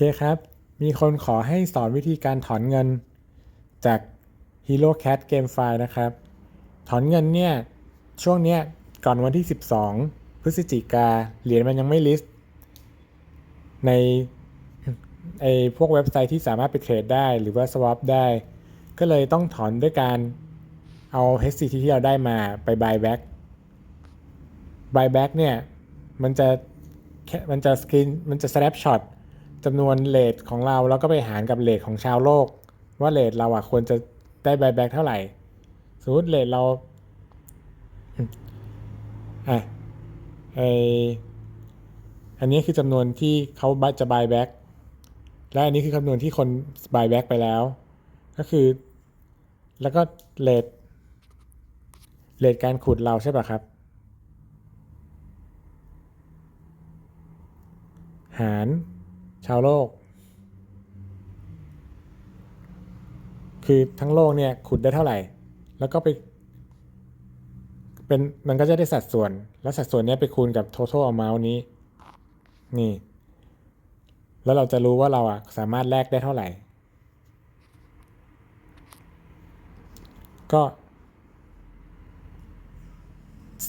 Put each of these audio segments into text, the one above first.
เคครับ มีคนขอให้สอนวิธีการถอนเงินจาก Hero Cat Game File นะครับ ถอนเงินเนี่ย ช่วงเนี้ยก่อนวันที่ 12 พฤศจิกาเหรียญมันยังไม่ลิสต์ ในไอพวกเว็บไซต์ที่สามารถไปเทรดได้หรือว่า swap ได้ ก็เลยต้องถอนด้วยการเอา HCT ที่เราได้มาไป buy back buy back เนี่ย มันจะมันจะสกรีนมันจะ snapshot จำนวนเลทของเราแล้วก็ไปหารกับเลทของชาวโลก ว่าเลทเราอะควรจะได้ buy back เท่าไหร่ สมมติเลทเราอะไออันนี้คือจำนวนที่เขาจะ buy back และอันนี้คือคำนวณที่คน buy back ไปแล้ว ก็คือ แล้วก็เลทเลทการขุดเราใช่ป่ะครับ หาร ชาวโลก คือทั้งโลกเนี่ยขุดได้เท่าไหร่ แล้วก็ไปเป็นมันก็จะได้สัดส่วน แล้วสัดส่วนเนี้ยไปคูณกับ total amount นี้ นี่ แล้วเราจะรู้ว่าเราอะสามารถแลกได้เท่าไหร่ ก็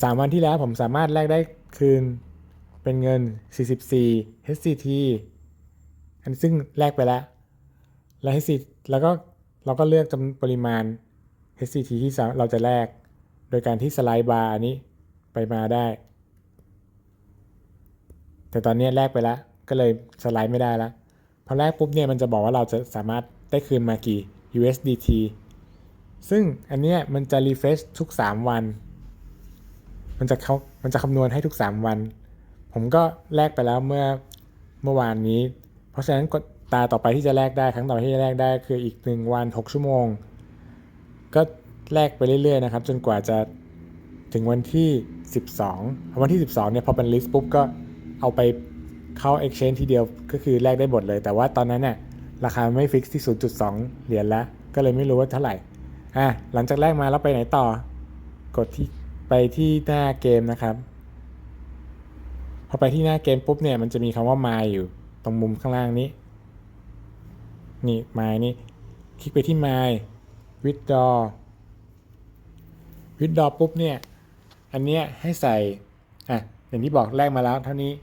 สามวันที่แล้วผมสามารถแลกได้คืนเป็นเงิน 44 HCT นซึ่งแลกไปแล้ว แล้ว HCT แล้วก็เราก็เลือกจำปริมาณ HCT ที่เราจะแลก โดยการที่สไลด์บาร์อันนี้ไปมาได้ แต่ตอนนี้แลกไปแล้ว ก็เลยสไลด์ไม่ได้แล้วพอแลกปุ๊บเนี่ยมันจะบอกว่าเราจะสามารถได้คืนมากี่ USDT ซึ่งอันเนี้ยมันจะรีเฟชทุก 3 วัน มันจะเขามันจะคำนวณให้ทุก 3 วัน ผมก็แลกไปแล้วเมื่อเมื่อวานนี้ ราะฉะนั้นตาต่อไปที่จะแลกได้ครั้งต่อไปที่จะแลกได้คืออีก 1 วัน 6 ชั่วโมง ก็แลกไปเรื่อยๆนะครับ จนกว่าจะถึงวันที่ 12 วันที่ 12เนี่ยพอเป็นลิสต์ปุ๊บก็เอาไปเข้า Exchange ทีเดียวก็คือแลกได้หมดเลย แต่ว่าตอนนั้นเนี่ยราคาไม่ฟิกที่ 0.2 เหรียญแล้ว ก็เลยไม่รู้ว่าเท่าไหร่อะหลังจากแรกมาแล้วไปไหนต่อ กดที่ไปที่หน้าเกมนะครับ พอไปที่หน้าเกมปุ๊บเนี่ยมันจะมีคำว่า my อยู่ ตรงมุมข้างล่างนี้ นี่ my นี่คลิกไปที่ my withdraw withdraw ปุ๊บเนี่ย อันเนี้ยให้ใส่ อะ อย่างที่บอกแรกมาแล้วเท่านี้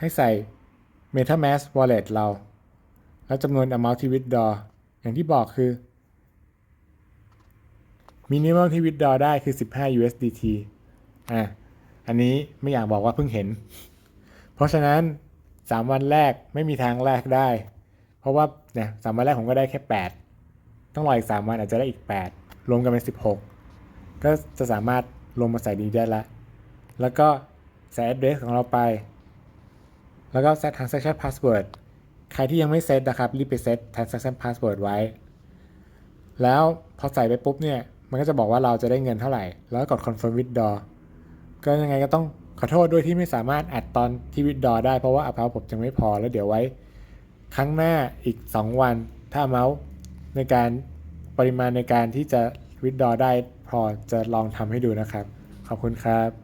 ให้ใส่ MetaMask wallet เรา แล้วจำนวน amount ที่ withdraw อย่างที่บอกคือมินิมัมที่ withdraw ได้คือ 15 USDT อะ อันนี้ไม่อยากบอกว่าเพิ่งเห็น เพราะฉะนั้น 3วันแรกไม่มีทางแรกได้ เพราะว่าเนี่ยสามวันแรกผมก็ได้แค่ 8 ต้องรออีก3วันอาจจะได้อีก 8 รวมกันเป็น 16 ก็จะสามารถลงมาใส่ดีได้ละ แล้วก็ใส่ address ของเราไป แล้วก็ set transaction password ใครที่ยังไม่เซตนะครับ รีบไปเซต transaction password ไว้ แล้วพอใส่ไปปุ๊บเนี่ย มันก็จะบอกว่าเราจะได้เงินเท่าไหร่ แล้วกด confirm withdraw ก็ยังไงก็ต้อง อโทษด้วยที่ไม่สามารถอัดตอนที่วิดดอได้เพราะว่า account ผมจะไม่พอแล้วเดี๋ยวไว้ ครั้งหน้าอีก 2 วัน ถ้าเมาส์ในการปริมาณในการที่จะวิดดอได้พอจะลองทำให้ดูนะครับ ขอบคุณครับ